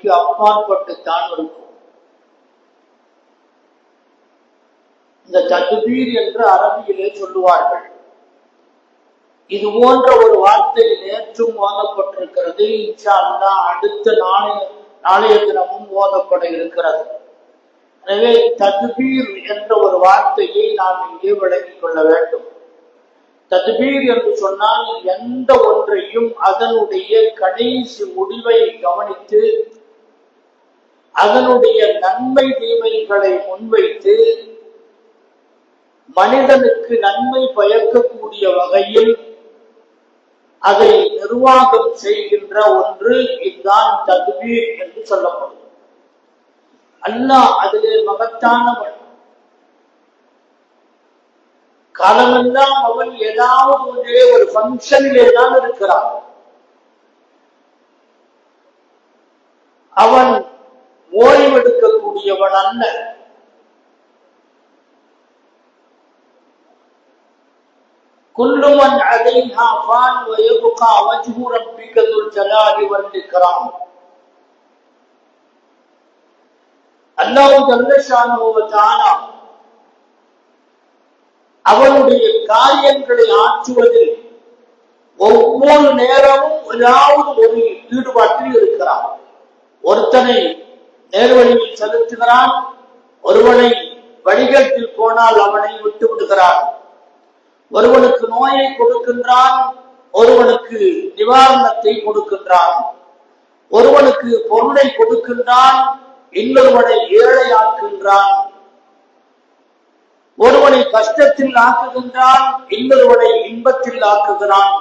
சிந்தனைக்கு அப்பாற்பட்டுத்தான் இருக்கும் இந்த தகுதீர் என்று அரபியிலே சொல்லுவார்கள் இது போன்ற ஒரு வார்த்தை நேற்றும் ஓதப்பட்டிருக்கிறது இன்ஷா அல்லாஹ் அடுத்த நாளைய நாளைய தினமும் ஓதப்பட இருக்கிறது. எனவே தத்பீர் என்ற ஒரு வார்த்தையை நாம் இங்கே விளங்கிக் கொள்ள வேண்டும். தத்பீர் என்று சொன்னால் எந்த ஒன்றையும் அதனுடைய கடைசி முடிவை கவனித்து அதனுடைய நன்மை தீமைகளை முன்வைத்து மனிதனுக்கு நன்மை பயக்கக்கூடிய வகையில் அதை நிர்வாகம் செய்கின்ற ஒன்று இதுதான் தத்பீர் என்று சொல்லப்படும். அல்லாஹ் அதிலே மகத்தானவன். காலமெல்லாம் அவன் ஏதாவது ஒன்றே ஒரு ஃபங்க்ஷனிலே தான் இருக்கிறான். அவன் ஓய்வெடுக்கக்கூடியவன் அல்ல كل من عليها فان ويبقى وجه ربك ذو الجلال والإكرام அல்லாஹ் ஜல்லஷானு தானா அவனுடைய காரியங்களை ஆற்றுவதில் ஒவ்வொரு நேரமும் ஏதாவது ஒரு ஈடுபாட்டில் இருக்கிறான் ஒருத்தனை நேர்வழியில் செலுத்துகிறான். ஒருவனை வழிகட்டில் போனால் அவனை விட்டு விடுகிறான். ஒருவனுக்கு நோயை கொடுக்கின்றான் ஒருவனுக்கு நிவாரணத்தை கொடுக்கின்றான். ஒருவனுக்கு பொருளை கொடுக்கின்றான் இன்னொருவனை ஏழையாக்குகின்றான் ஒருவனை கஷ்டத்தில் ஆக்குகின்றான் இன்னொருவனை இன்பத்தில் ஆக்குகிறான்.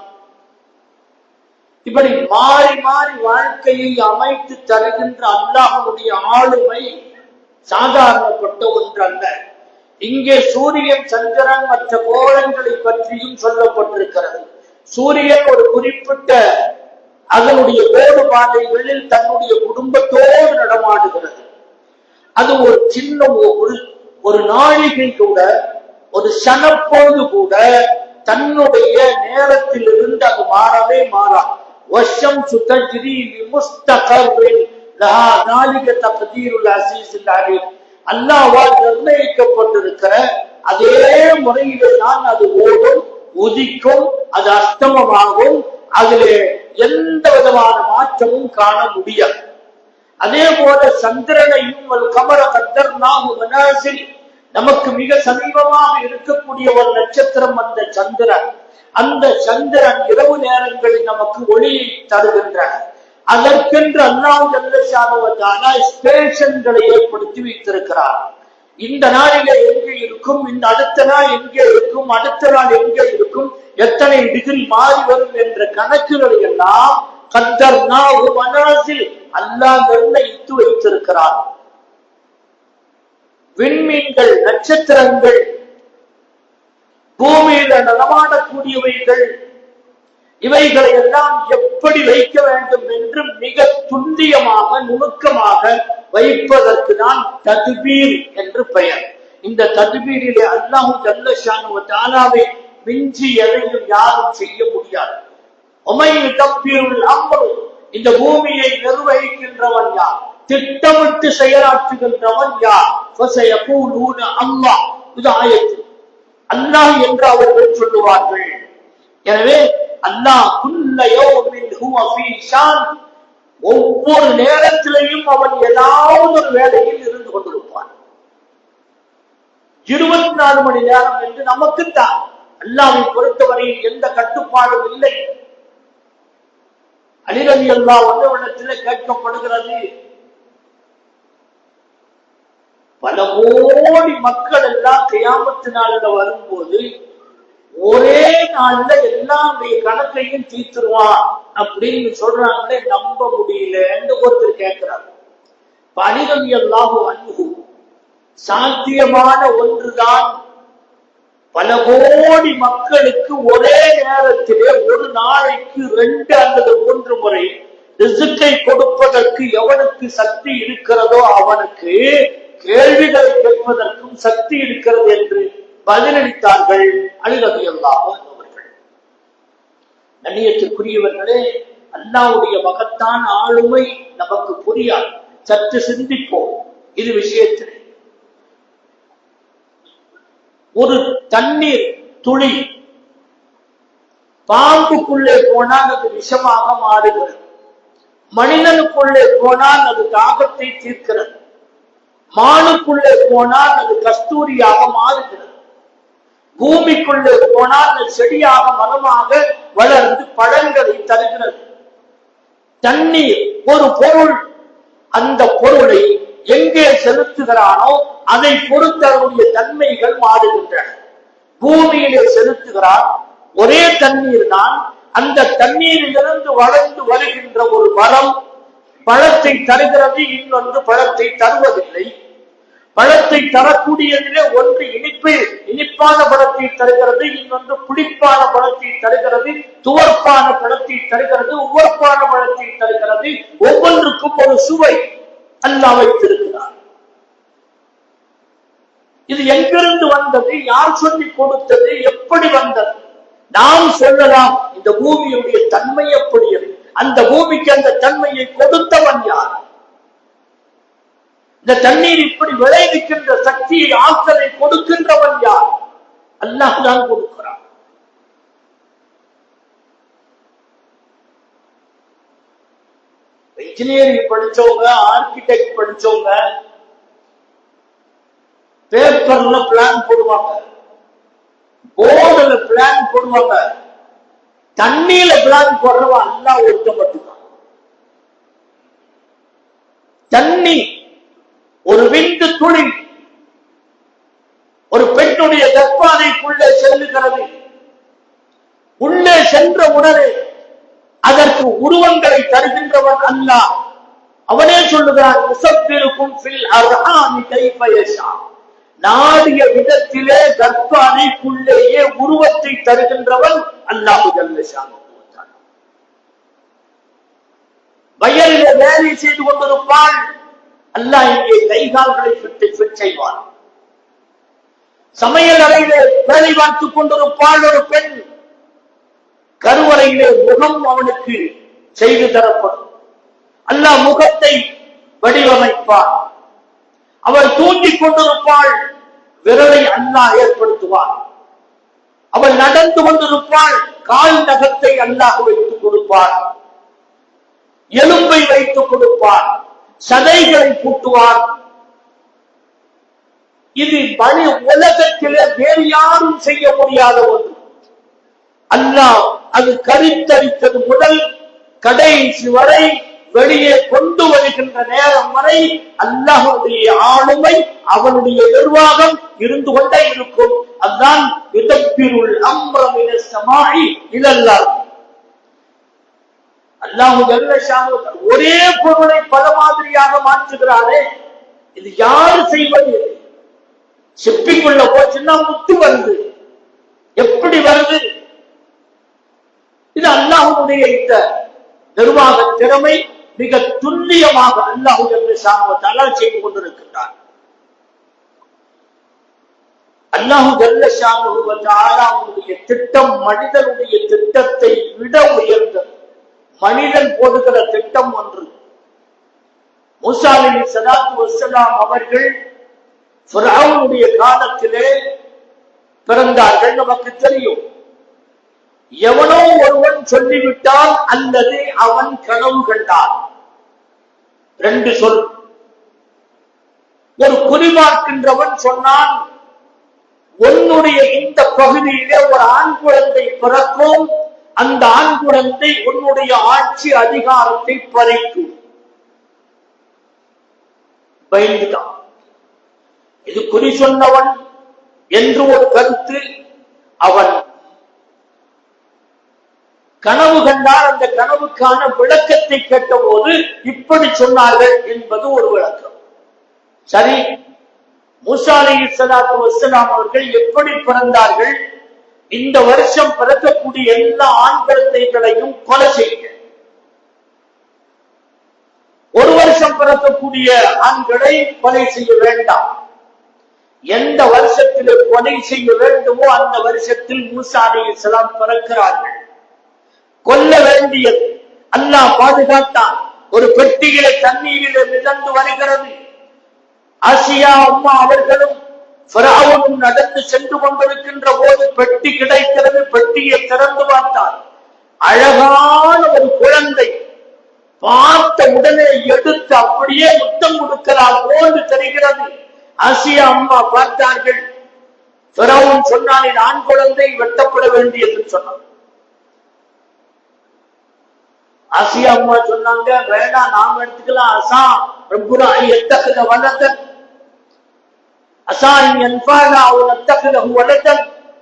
இப்படி மாறி மாறி வாழ்க்கையை அமைத்து தருகின்ற அல்லாஹனுடைய ஆளுமை சாதாரணப்பட்ட ஒன்று அல்ல இங்கே சூரியன் சந்திரன் மற்ற கோலங்களை பற்றியும் சொல்லப்பட்டிருக்கிறது. சூரியன் ஒரு குறிப்பிட்ட அதனுடைய வேறுபாதைகளில் தன்னுடைய குடும்பத்தோடு நடமாடுகிறது. அது ஒரு சின்ன ஒரு ஒரு நாழிகை கூட ஒரு சனப்பொழுது கூட தன்னுடைய நேரத்தில் இருந்து அது மாறவே والشمس வருஷம் لمستقر لها ذلك تقدير العزيز العليم. அல்லாவால் நிர்ணயிக்கப்பட்டிருக்கிற அதே முறையில தான் அது ஓடும் உதிக்கும் அது அஸ்தமமாகும். அதிலே எந்த விதமான மாற்றமும் காண முடியாது. அதே போல சந்திரனையும் கமர கத்தர் மனாசில் நமக்கு மிக சமீபமாக இருக்கக்கூடிய ஒரு நட்சத்திரம் அந்த சந்திரன். அந்த சந்திரன் இரவு நேரங்களில் நமக்கு ஒளியை தருகின்றன. அதற்கென்று அல்லாஹ் ஜல்லஷானுவத்தான ஸ்டேஷன்களை ஏற்படுத்தி வைத்திருக்கிறார். இந்த நாளில எங்கே இருக்கும் இந்த அடுத்த நாள் எங்கே இருக்கும் அடுத்த நாள் எங்கே இருக்கும் எத்தனை டிகிரி மாறி வரும் என்ற கணக்குகளை எல்லாம் கத்தர் மனசில் அல்லாஹ் நிர்ணயித்து வைத்திருக்கிறார். விண்மீன்கள் நட்சத்திரங்கள் பூமியில நடமாடக்கூடிய இவைகளை எல்லாம் எப்படி வைக்க வேண்டும் என்று மிக துல்லியமாக நுணுக்கமாக வைப்பதற்கு தான் ததுபீர் என்று பெயர். இந்த ததுபீரிலே அல்லாஹு ஜல்லஷானு தானாவை மிஞ்சி எதையும் யாரும் செய்ய முடியாது. இந்த பூமியை நிர்வகிக்கின்றவன் யார்? திட்டமிட்டு செயலாற்றுகின்றவன் யார்? அல்லாஹ். இது ஆயத்து. அல்லாஹ் என்று அவர்கள் சொல்லுவார்கள். எனவே அல்லாஹ் ஒவ்வொரு நேரத்திலையும் அவன் ஏதாவது ஒரு வேலையில் இருந்து கொண்டிருப்பான். இருபத்தி நாலு மணி நேரம் என்று நமக்குத்தான் அல்லாவை பொறுத்தவரையில் எந்த கட்டுப்பாடும் இல்லை. அலிரவி அல்லா வந்தவனத்தில் கேட்கப்படுகிறது பல கோடி மக்கள் எல்லாம் கியாமத்து வரும்போது ஒரே நாள்ல எல்லாருடைய கணக்கையும் தீர்த்துருவான் அப்படின்னு சொல்றாங்களே நம்ப முடியலன்னு ஒருத்தர் கேட்கிறார் பனிரவி அல்லாஹு அன்பு சாத்தியமான ஒன்றுதான். பல கோடி மக்களுக்கு ஒரே நேரத்திலே ஒரு நாளைக்கு ரெண்டு அல்லது மூன்று முறை ரிசுக்கை கொடுப்பதற்கு எவனுக்கு சக்தி இருக்கிறதோ அவனுக்கு கேள்விகளை கேட்பதற்கும் சக்தி இருக்கிறது என்று பதிலளித்தார்கள் அலிரவி அல்லாஹ் அவர்கள் கண்ணியத்திற்குரியவர்களே அல்லாவுடைய மகத்தான் ஆளுமை நமக்கு புரியாது. சற்று சிந்திப்போம். இது விஷயத்தில். ஒரு தண்ணீர் துளி பாம்புக்குள்ளே போனால் அது விஷமாக மாறுகிறது. மனிதனுக்குள்ளே போனால் அது தாகத்தை தீர்க்கிறது. மானுக்குள்ளே போனால் அது கஸ்தூரியாக மாறுகிறது. பூமிக்குள்ளே போனால் செடியாக மரமாக வளர்ந்து பழங்களை தருகிறது. தண்ணீர் ஒரு பொருள். அந்த பொருளை எங்கே செலுத்துகிறானோ அதை பொறுத்து அதனுடைய தன்மைகள் மாறுகின்றன. பூமியிலே செலுத்துகிறான் ஒரே தண்ணீர் தான். அந்த தண்ணீரிலிருந்து வளர்ந்து வருகின்ற ஒரு மரம் பழத்தை தருகிறது இன்னொன்று பழத்தை தருவதில்லை. பழத்தை தரக்கூடியதிலே ஒன்று இனிப்பு. இனிப்பான பழத்தை தருகிறது இன்னொன்று புளிப்பான பழத்தை தருகிறது துவர்ப்பான பழத்தை தருகிறது உவர்ப்பான பழத்தை தருகிறது. ஒவ்வொன்றுக்கும் ஒரு சுவை அல்லாஹ் வைத்திருக்கிறார். இது எங்கிருந்து வந்தது யார் சொல்லி கொடுத்தது எப்படி வந்தது? நாம் சொல்லலாம் இந்த பூமியுடைய தன்மை எப்படி அந்த பூமிக்கு அந்த தன்மையை கொடுத்தவன் யார்? இந்த தண்ணீர் விளைவிக்கின்ற சக்தியை ஆற்றலை கொடுக்கின்றவன் யார்? அல்லாஹ் தான் கொடுக்கிறான். இன்ஜினியரிங் படிச்சவங்க ஆர்கிடெக்ட் படிச்சவங்க பேப்பர்ல பிளான் போடுவாங்க. போர்டுல பிளான் போடுவாங்க. தண்ணியில பிளான் போடுறவன் அல்லா ஒருத்த மட்டும்தான். தண்ணி ஒரு விந்து துளி ஒரு பெண்ணுடைய கற்பாதைக்குள்ளே செல்லுகிறது. உள்ளே சென்ற உடனே அதற்கு உருவங்களை தருகின்றவன் அல்ல. அவனே சொல்லுகிறான் முசப்பிருக்கும் நாடிய விதத்திலே கர்ப்ப அணைக்குள்ளேயே உருவத்தை தருகின்றவன் அல்லாஹு வயலில் வேலை செய்து கொண்டிருப்பான் அல்லாஹ் இங்கே கைகால்களை விட்டு ஃபிட் செய்வான். சமையல் அறையிலே வேலை பார்த்துக் கொண்டிருப்பாள் ஒரு பெண். கருவறையிலே முகம் அவனுக்கு செய்து தரப்படும். அல்லாஹ் முகத்தை வடிவமைப்பார் அவள் தூங்கிக் கொண்டிருப்பாள் விரலை அல்லாஹ் ஏற்படுத்துவார் அவள் நடந்து கொண்டிருப்பாள் கால் நகத்தை அல்லாஹ் வைத்துக் கொடுப்பார் எலும்பை வைத்துக் கொடுப்பார் சதைகளை கூட்டுவார். இது மணி உலகத்திலே வேறு யாரும் செய்ய முடியாத ஒன்று. அல்லாஹ் அது கருத்தரித்தது முதல் கடைசி வரை வெளியே கொண்டு வருகின்ற நேரம் வரை அல்லாஹுடைய ஆளுமை அவனுடைய நிர்வாகம் இருந்து கொண்டே இருக்கும். அதுதான் யுதப்பிருள் அம்ரமின சமாயி இதெல்லாம் அல்லாஹு ஒரே பொருளை பல மாதிரியாக மாற்றுகிறாரே. இது யாரு செய்வது? சிப்பிக்குள்ள போச்சுன்னா முத்து வருது. எப்படி வருது? இது அல்லாஹுடைய இந்த நிர்வாக திறமை மிக துல்லியமாக அல்லாஹு ஜல்லஷானுவத்தால செய்து கொண்டிருக்கின்றார். அல்லாஹு ஜல்லஷானுவத்தால அவனுடைய திட்டம் மனிதனுடைய திட்டத்தை விட உயர்ந்தது. மனிதன் போடுகிற திட்டம் ஒன்று. மூசாலினி சலாத்து வசலாம் அவர்கள் ஃபிரௌனுடைய காலத்திலே பிறந்தார்கள். நமக்கு தெரியும். எவனோ ஒருவன் சொல்லிவிட்டால் அல்லது அவன் கனவு கண்டான். ரெண்டு சொல். ஒரு குறிமார்க்கின்றவன் சொன்னான் உன்னுடைய இந்த பகுதியிலே ஒரு ஆண் குழந்தை பிறக்கும் அந்த ஆண் குழந்தை உன்னுடைய ஆட்சி அதிகாரத்தை பறிக்கும். பயந்துட்டான். இது குறி சொன்னவன் என்று ஒரு கருத்து அவன். கனவு கண்டார் அந்த கனவுக்கான விளக்கத்தை கேட்டபோது இப்படி சொன்னார்கள் என்பது ஒரு விளக்கம். சரி மூசா சலாத்து வசலாம் அவர்கள் எப்படி பிறந்தார்கள்? இந்த வருஷம் பிறக்கக்கூடிய எல்லா ஆண் குழந்தைகளையும் கொலை செய்யுங்க. ஒரு வருஷம் பிறக்கக்கூடிய ஆண்களை கொலை செய்ய வேண்டாம். எந்த வருஷத்தில் கொலை செய்ய வேண்டுமோ அந்த வருஷத்தில் மூசா அலி இஸ்லாம் பிறக்கிறார்கள். கொல்ல வேண்டியது அல்லாஹ் பாதுகாத்தான் ஒரு பெட்டியில தண்ணீரில் மிதந்து வருகிறது. ஆசியா அம்மா அவர்களும் பிராவுனும் நடந்து சென்று கொண்டிருக்கின்ற போது பெட்டி கிடைக்கிறது. பெட்டியை திறந்து பார்த்தார். அழகான ஒரு குழந்தை. பார்த்த உடனே எடுத்து அப்படியே முத்தம் கொடுக்கிறார் போன்று தெரிகிறது. ஆசியா அம்மா பார்த்தார்கள். பிறவும் சொன்னான் "இது ஆண் குழந்தை வெட்டப்பட வேண்டியது சொன்னான். ஆசியா அம்மா சொன்னாங்க வேணா நாம எடுத்துக்கலாம். அசா ரப்புரா எத்தகைய வளர்த்த அசான் என்பானா அவன் அத்தகுத வளர்த்தன்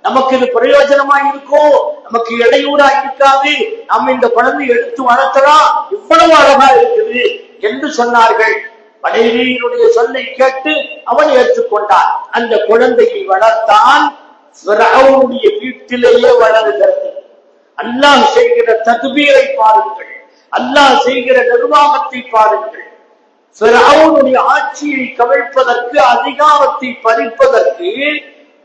நமக்கு இது பிரயோஜனமா இருக்கும் நமக்கு இடையூறா இருக்காது நம்ம இந்த குழந்தை எடுத்து வளர்த்தலாம் இவ்வளவு அழகா இருக்குது என்று சொன்னார்கள். மனைவியினுடைய சொல்லை கேட்டு அவன் ஏற்றுக்கொண்டான். அந்த குழந்தையை வளர்த்தான் வீட்டிலேயே வளர்கிறது. அல்லாஹ் செய்கிற தகுதியை பாருங்கள். அல்லாஹ் செய்கிற நிர்வாகத்தை பாருங்கள். பிறவுடைய ஆட்சியை கவிழ்ப்பதற்கு அதிகாரத்தை பறிப்பதற்கு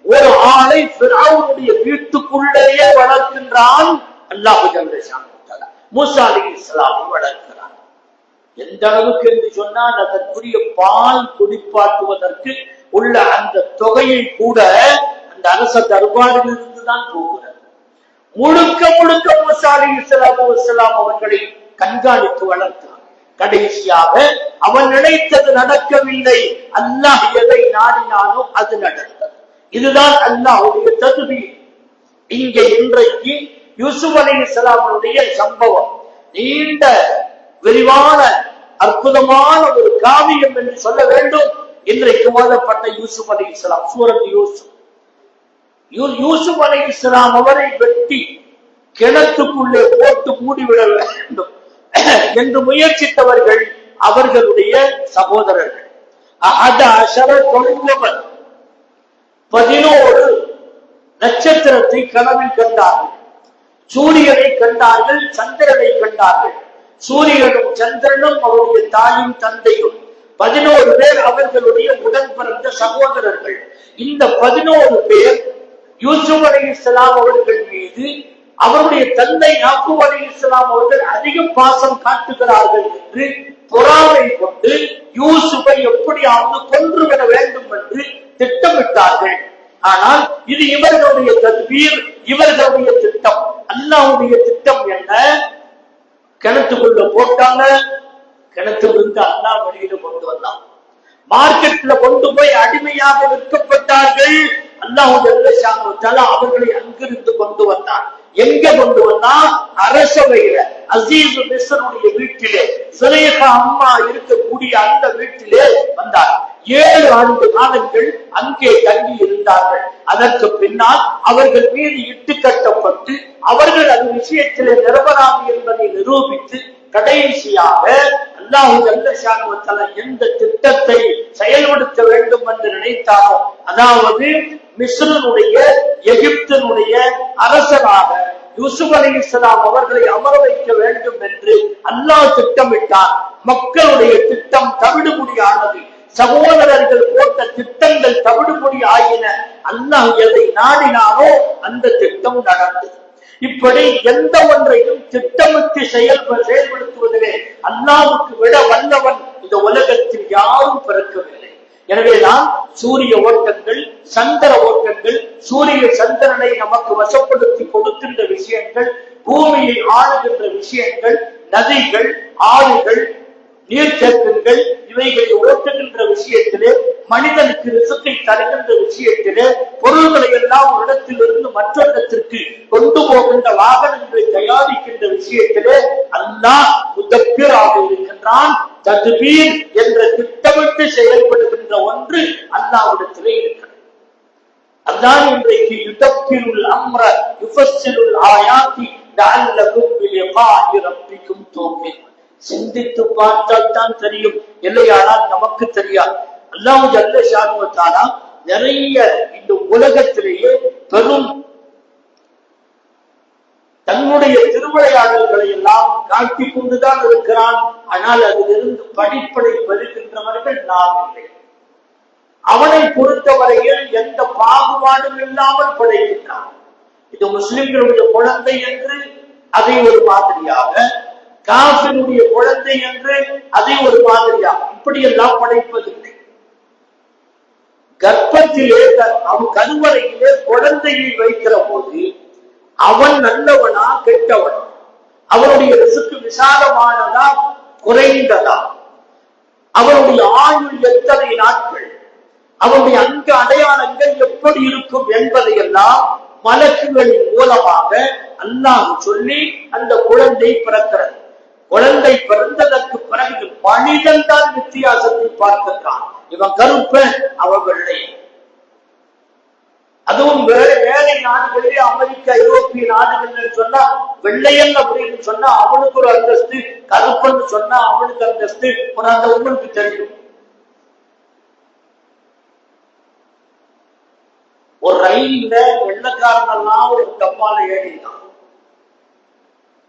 ஒரு ஆளை பிறவுடைய வீட்டுக்குள்ளேயே வளர்க்கின்றான் அல்லாஹ் ஜல்லஷான் மூசா அலி இஸ்லாமை வளர்க்கிறான். எந்த அளவுக்கு என்று சொன்னால் அதற்குரிய பால் குடிப்பாட்டுவதற்கு உள்ள அந்த தொகையை கூட அந்த அரச தர்பாரில் இருந்துதான் போகிறது. முழுக்க முழுக்க முசாலி இஸ்லாமு இஸ்லாம் அவர்களை கண்காணித்து வளர்த்தார் கடைசியாக அவன் நினைத்தது நடக்கவில்லை. அல்லாஹ் எதை நாடினானோ அது நடந்தது. இதுதான் அல்லாஹுடைய தகுதி. இங்கே இன்றைக்கு யூசுப் அலி இஸ்லாமுடைய சம்பவம். நீண்ட விரிவான அற்புதமான ஒரு காவியம் என்று சொல்ல வேண்டும். இன்றைக்கு ஓதப்பட்ட யூசுப் அலி இஸ்லாம் சூரத் யூசுப். யூ- யூசுப் அலி இஸ்லாம் அவரை வெட்டி கிணத்துக்குள்ளே போட்டு மூடிவிட வேண்டும். என்று முயற்சித்தவர்கள் அவர்களுடைய சகோதரர்கள். பதினோரு நட்சத்திரத்தை கனவில் கண்டார்கள். சூரியனை கண்டார்கள் சந்திரனை கண்டார்கள். சூரியனும் சந்திரனும் அவருடைய தாயும் தந்தையும். பதினோரு பேர் அவர்களுடைய உடன் பிறந்த சகோதரர்கள். இந்த பதினோரு பேர் யூசுப் அலி இஸ்லாம் அவர்கள் மீது அவருடைய தந்தை யாக்கூப் அலி இஸ்லாம் அவர்கள் அதிக பாசம் காட்டுகிறார்கள் என்று பொறாமை கொண்டு யூசுஃபை எப்படியாவது கொன்றுவிட வேண்டும் என்று திட்டமிட்டார்கள். ஆனால் இது இவர்களுடைய தத்வீர் இவர்களுடைய திட்டம். அல்லாவுடைய திட்டம் என்ன? கிணத்துக்குள்ள போட்டாங்க. கிணத்திலிருந்து அல்லாஹ் வெளியில கொண்டு வந்தான். மார்க்கெட்ல கொண்டு போய் அடிமையாக விற்கப்பட்டார்கள். அல்லாஹ் அவர்களை அங்கிருந்து கொண்டு வந்தான். எங்க கொண்டு வந்தா? அரசவையில. அசீஸ் மிஸ்ரனுடைய வீட்டிலே. சிறையகா அம்மா இருக்கக்கூடிய அந்த வீட்டிலே வந்தார். ஏழு ஆண்டு காலங்கள் அங்கே தங்கி இருந்தார்கள். அதற்கு பின்னால் அவர்கள் மீது இட்டு கட்டப்பட்டு அவர்கள் அது விஷயத்திலே நிரபராதி என்பதை நிரூபித்து கடைசியாக அல்லாஹு எந்த திட்டத்தை செயல்படுத்த வேண்டும் என்று நினைத்தாரோ அதாவது மிஸ்ரனுடைய எகிப்தனுடைய அரசராக யூசுப் அலி இஸ்லாம் அவர்களை அமர வைக்க வேண்டும் என்று அல்லாஹ் திட்டமிட்டார். மக்களுடைய திட்டம் தவிடுபடியானது. சகோதரர்கள் போட்ட திட்டங்கள் தவிடுபடி ஆகின அல்லாஹ் எதை நாடினாரோ அந்த திட்டம் நடந்தது. இப்படி எந்த ஒன்றையும் திட்டமிட்டு செயல் செயல்படுத்துவதிலே அல்லாவுக்கு விட வல்லவன் இந்த உலகத்தில் யாரும் பிறக்கவில்லை. எனவேதான் சூரிய ஓட்டங்கள் சந்திர ஓட்டங்கள் சூரிய சந்திரனை நமக்கு வசப்படுத்தி கொடுக்கின்ற விஷயங்கள் பூமியை ஆளுகின்ற விஷயங்கள் நதிகள் ஆறுகள் நீர்த்தேக்கங்கள் இவைகளை ஓட்டுகின்ற விஷயத்திலே மனிதனுக்கு ரிசத்தை தருகின்ற விஷயத்திலே பொருள்களை எல்லாம் ஒரு இடத்திலிருந்து மற்றொரு இடத்திற்கு கொண்டு போகின்ற வாகனங்களை தயாரிக்கின்ற விஷயத்திலே அல்லாஹ் முதப்பிராக இருக்கின்றான். ததுபீர் என்ற திட்டமிட்டு செயல்படுகின்ற ஒன்று அல்லாவிடத்திலே இருக்கிறது. அதான் இன்றைக்கு யுதப்பிருள் அம்ர யுஃபஸ்ஸிருல் ஆயாத்தி ரப்பிக்கும் தூமின் சிந்தித்து பார்த்தால் தான் தெரியும். இல்லையானால் நமக்கு தெரியாது. அல்லாஹ் ஜல்ல சாணுவத்தானா நிறைய இந்த உலகத்திலேயே பெரும் தன்னுடைய திருவிளையாடல்களை எல்லாம் காட்டிக் கொண்டுதான் இருக்கிறான். ஆனால் அதிலிருந்து படிப்படை பெறுகின்றவர்கள் நாம் இல்லை. அவனை பொறுத்தவரையில் எந்த பாகுபாடும் இல்லாமல் படைக்கின்றான் இது முஸ்லிம்களுடைய குழந்தை என்று அதை ஒரு மாதிரியாக காஃபினுடைய குழந்தை என்று அதை ஒரு மாதிரியா இப்படியெல்லாம் படைப்பதில்லை. கர்ப்பத்திலே அவன் கருவறையிலே குழந்தையை வைக்கிற போது அவன் நல்லவனா கெட்டவன். அவனுடைய ரிசுக்கு விசாலமானதா குறைந்ததா. அவனுடைய ஆயுள் எத்தனை நாட்கள்? அவனுடைய அங்க அடையாளங்கள் எப்படி இருக்கும் என்பதையெல்லாம் மலக்குகளின் மூலமாக அல்லாஹ் சொல்லி அந்த குழந்தை பிறக்கிறது. குழந்தை பிறந்ததற்கு பிறகு மனிதன் தான் வித்தியாசத்தை பார்க்கிறான் இவன் கருப்பன் அவன் வெள்ளையன். அதுவும் வேற வேலை நாடுகளிலே அமெரிக்கா ஐரோப்பிய நாடுகள் சொன்னா வெள்ளையன் அப்படின்னு சொன்னா அவனுக்கு ஒரு அந்தஸ்து கருப்பன்னு சொன்னா அவனுக்கு அந்தஸ்து அந்த உங்களுக்கு தெரியும். ஒரு ரயில்ல வெள்ளக்காரனெல்லாம் ஒரு டப்பால ஏறினான்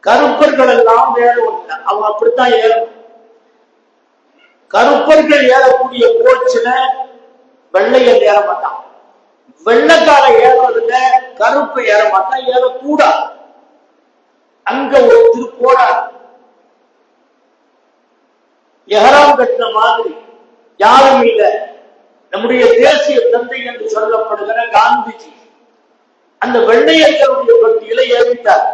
கருப்பர்கள் எல்லாம் வேற ஒண்ணு அவன் அப்படித்தான் ஏறும் கருப்பர்கள் ஏறக்கூடிய கோச்சில வெள்ளையன் ஏற மாட்டான் வெள்ளக்கார ஏறதுல கருப்பு ஏற மாட்டா ஏறக்கூடாது அங்க ஒரு திருப்போடாது எஹராம் கட்டின மாதிரி யாரும் இல்லை. நம்முடைய தேசிய தந்தை என்று சொல்லப்படுகிற காந்திஜி அந்த வெள்ளையர்களுடைய பட்டியல ஏறிட்டார்.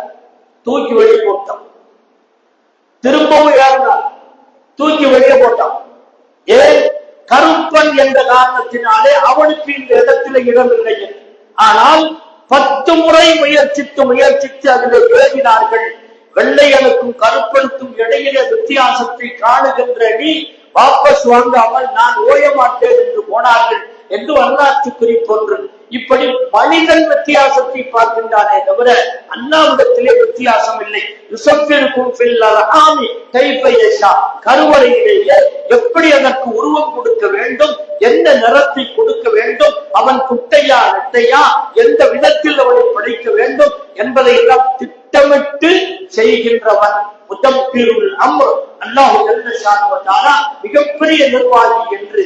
தூக்கி வெளியே போட்டான். திரும்பவும் ஏறினார். தூக்கி வெளியே போட்டான். ஏன் கருப்பன் என்ற காரணத்தினாலே அவனுக்கு இந்த இடத்துல இடம் இல்லை ஆனால் பத்து முறை முயற்சித்து முயற்சித்து அதில் எழுதினார்கள் வெள்ளையனுக்கும் கருப்பனுக்கும் இடையிலே வித்தியாசத்தை காணுகின்ற நீ வாபஸ் வாங்காமல் நான் ஓய மாட்டேன் என்று போனார்கள். என்று வரலாற்று குறிப்பொன்று இப்படி மனிதன் வித்தியாசத்தை பார்க்கின்றானே தவிர அண்ணாவிடத்திலே வித்தியாசம் இல்லை யுசப்பிற்கும் கருவறையிலேயே எப்படி அதற்கு உருவம் கொடுக்க வேண்டும். எந்த நிறத்தை கொடுக்க வேண்டும்? அவன் குட்டையா நெட்டையா? எந்த விதத்தில் அவனை படைக்க வேண்டும் என்பதை எல்லாம் திட்டமிட்டு செய்கின்றவன் முதம்பிருள் அம்ர். அல்லாஹ் ஜல்லஷானுவத்தாரா மிகப்பெரிய நிர்வாகி என்று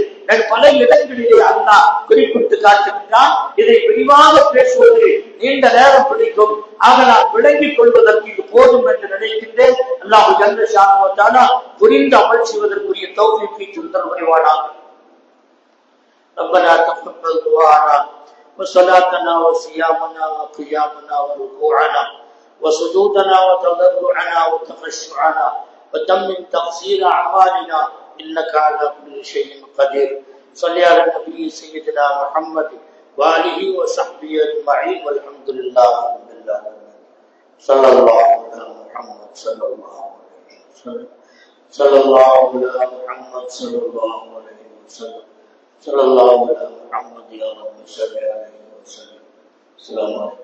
பல இடங்களிலே அல்லாஹ் குறிப்பிட்டு காட்டுகின்றான். இதை விரிவாக பேசுவது நீண்ட நேரம் பிடிக்கும். ஆக நான் விளங்கிக் கொள்வதற்கு இது போதும் என்று நினைக்கின்றேன். அல்லாஹ் ஜல்லஷானுவத்தாரா புரிந்து அமல் செய்வதற்குரிய தௌஃபீக்கை சுந்தர் புரிவானாக. ربنا تقبل دعانا وصلاتنا وصيامنا وقيامنا وركوعنا وسجودنا وتضرعنا وتخشعنا وتمم تقصير أعمالنا إنك على كل شيء قدير. صل على النبي سيدنا محمد وآله وصحبه أجمعين والحمد لله رب العالمين. صلى الله على محمد صلى الله عليه وسلم. صلى الله على محمد صلى الله عليه وسلم. صلى الله على محمد يا رب صل عليه وسلم السلام عليكم